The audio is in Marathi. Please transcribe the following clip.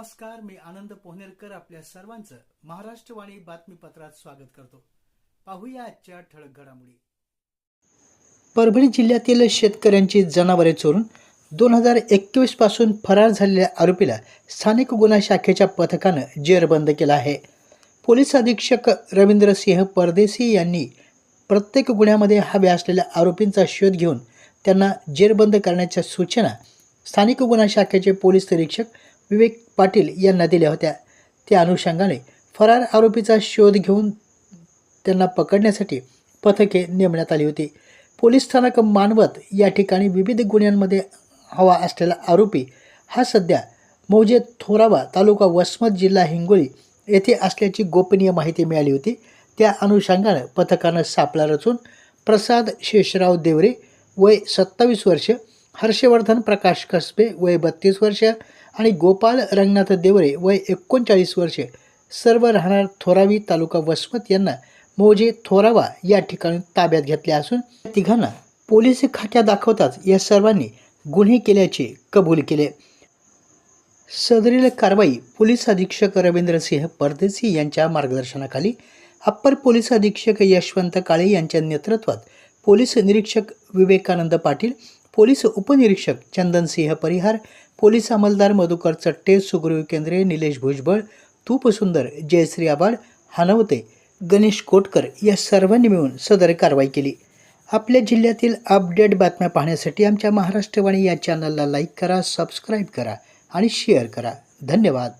नमस्कार मी आनंद पोहनेरकर आपल्या सर्वांचं महाराष्ट्रवाणी बातमीपत्रात स्वागत करतो. पाहूया आजच्या ठळक घडामोडी. परभणी जिल्ह्यातील शेतकऱ्यांची जनावरे चोरून दोन हजार एकवीसपासून फरार झालेल्या आरोपीला स्थानिक गुन्हा शाखेच्या पथकानं जेरबंद केला आहे. पोलीस अधीक्षक रवींद्र सिंह परदेसी यांनी प्रत्येक गुन्ह्यामध्ये हवे असलेल्या आरोपींचा शोध घेऊन त्यांना जेरबंद करण्याच्या सूचना स्थानिक गुन्हा शाखेचे पोलीस निरीक्षक विवेक पाटील यांना दिल्या होत्या. त्या अनुषंगाने फरार आरोपीचा शोध घेऊन त्यांना पकडण्यासाठी पथके नेमण्यात आली होती. पोलीस स्थानक मानवत या ठिकाणी विविध गुन्ह्यांमध्ये हवा असलेला आरोपी हा सध्या मौजे थोरावा तालुका वसमत जिल्हा हिंगोली येथे असल्याची गोपनीय माहिती मिळाली होती. त्या अनुषंगानं पथकानं सापळा रचून प्रसाद शेषराव देवरे वय सत्तावीस वर्ष हर्षवर्धन प्रकाश कसबे वय बत्तीस वर्ष आणि गोपाल रंगनाथ देवरे वय एकोणचाळीस वर्षे. सर्व राहणार थोरावी तालुका वसमत यांना मोजे थोरावा या ठिकाणी ताब्यात घेतले असून तिघांना पोलीस खाक्या दाखवताच या सर्वांनी गुन्हे केल्याचे कबूल केले. सदरील कारवाई पोलीस अधीक्षक रवींद्रसिंह परदेसी यांच्या मार्गदर्शनाखाली अप्पर पोलीस अधीक्षक यशवंत काळे यांच्या नेतृत्वात पोलीस निरीक्षक विवेकानंद पाटील पोलीस उपनिरीक्षक चंदनसिंह परिहार पोलीस अंमलदार मधुकर चट्टे सुग्रीव केंद्रे निलेश भुजबळ तूपसुंदर जयश्री आबाड हानवते गणेश कोटकर या सर्वांनी मिळून सदर कारवाई केली. आपल्या जिल्ह्यातील अपडेट बातम्या पाहण्यासाठी आमच्या महाराष्ट्रवाणी या चॅनलला लाईक करा सबस्क्राईब करा आणि शेअर करा. धन्यवाद.